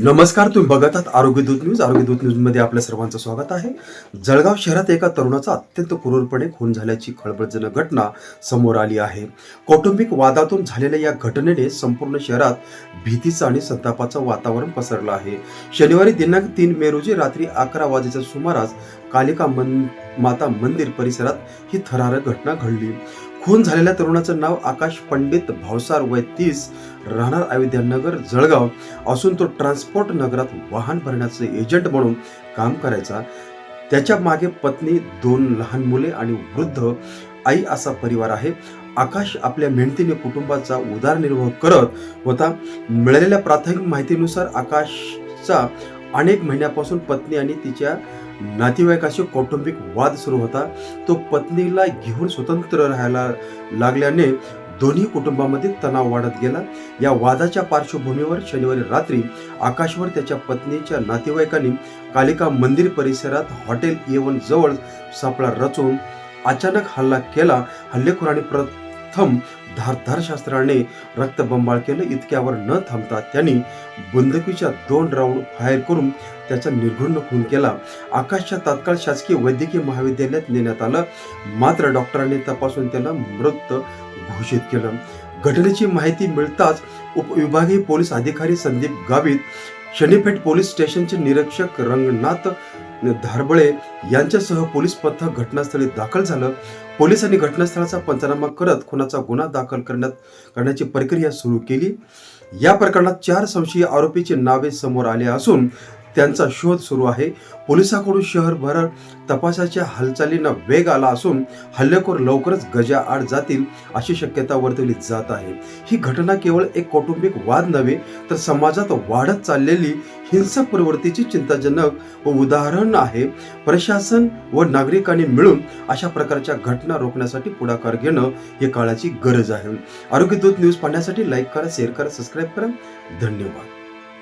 नमस्कार तुम्ही बघत आहात आरोग्यदूत न्यूज. आरोग्य न्यूजमध्ये आपल्या सर्वांचं स्वागत आहे. जळगाव शहरात एका तरुणाचा अत्यंत क्रूरपणे खून झाल्याची खळबळजनक घटना समोर आली आहे. कौटुंबिक वादातून झालेल्या या घटनेने संपूर्ण शहरात भीतीचं आणि संतापाचं वातावरण पसरलं आहे. शनिवारी दिनांक तीन मे रोजी रात्री अकरा वाजेच्या सुमारास कालिका मन माता मंदिर परिसरात ही थरारक घटना घडली. खून झालेल्या तरुणाचं नाव आकाश पंडित भावसार वय तीस राहणार अयोध्यानगर जळगाव. असून तो ट्रान्सपोर्ट नगरात वाहन भरण्याचे एजंट म्हणून काम करायचा. त्याच्यामागे पत्नी दोन लहान मुले आणि वृद्ध आई असा परिवार आहे. आकाश आपल्या मेहनतीने कुटुंबाचा उदरनिर्वाह करत होता. मिळालेल्या प्राथमिक माहितीनुसार आकाशचा अनेक महिन्यापासून पत्नी आणि तिच्या नातेवाईकाशी कौटुंबिक वाद सुरू होता. तो पत्नीला घेऊन स्वतंत्र राहायला लागल्याने दोन्ही कुटुंबामध्ये तणाव वाढत गेला. या वादाच्या पार्श्वभूमीवर शनिवारी रात्री आकाशवर त्याच्या पत्नीच्या नातेवाईकांनी कालिका मंदिर परिसरात हॉटेल येवन जवळ सापळा रचून अचानक हल्ला केला. हल्लेखोरांनी प्रथम धारधार शास्त्राने रक्तबंबाळ केलं. इतक्यावर न थांबता त्यांनी बंदुकीच्या दोन राऊंड फायर करून त्याचा निर्घुण खून केला. आकाशच्या तात्काळ शासकीय वैद्यकीय महाविद्यालयात नेण्यात आलं. मात्र डॉक्टरांनी तपासून त्याला मृत घोषित केलं. घटनेची माहिती मिळताच उपविभागीय पोलीस अधिकारी संदीप गावित शनीपेठ पोलीस स्टेशनचे निरीक्षक रंगनाथ धारबळे यांच्यासह पोलीस पथक घटनास्थळी दाखल झालं. पोलिसांनी घटनास्थळाचा पंचनामा करत खुनाचा गुन्हा दाखल करण्यात करण्याची प्रक्रिया सुरू केली. या प्रकरणात चार संशयी आरोपीची नावे समोर आले असून त्यांचा शोध सुरू आहे. पोलिसांकडून शहरभर तपासाच्या हालचालींना वेग आला असून हल्लेखोर लवकरच गजा आड जातील अशी शक्यता वर्तवली जात आहे. ही घटना केवळ एक कौटुंबिक वाद नव्हे तर समाजात वाढत चाललेली हिंसक प्रवृत्तीची चिंताजनक व उदाहरण आहे. प्रशासन व नागरिकांनी मिळून अशा प्रकारच्या घटना रोखण्यासाठी पुढाकार घेणं ही काळाची गरज आहे. आरोग्यदूत न्यूज पाहण्यासाठी लाईक करा शेअर करा सबस्क्राईब करा. धन्यवाद.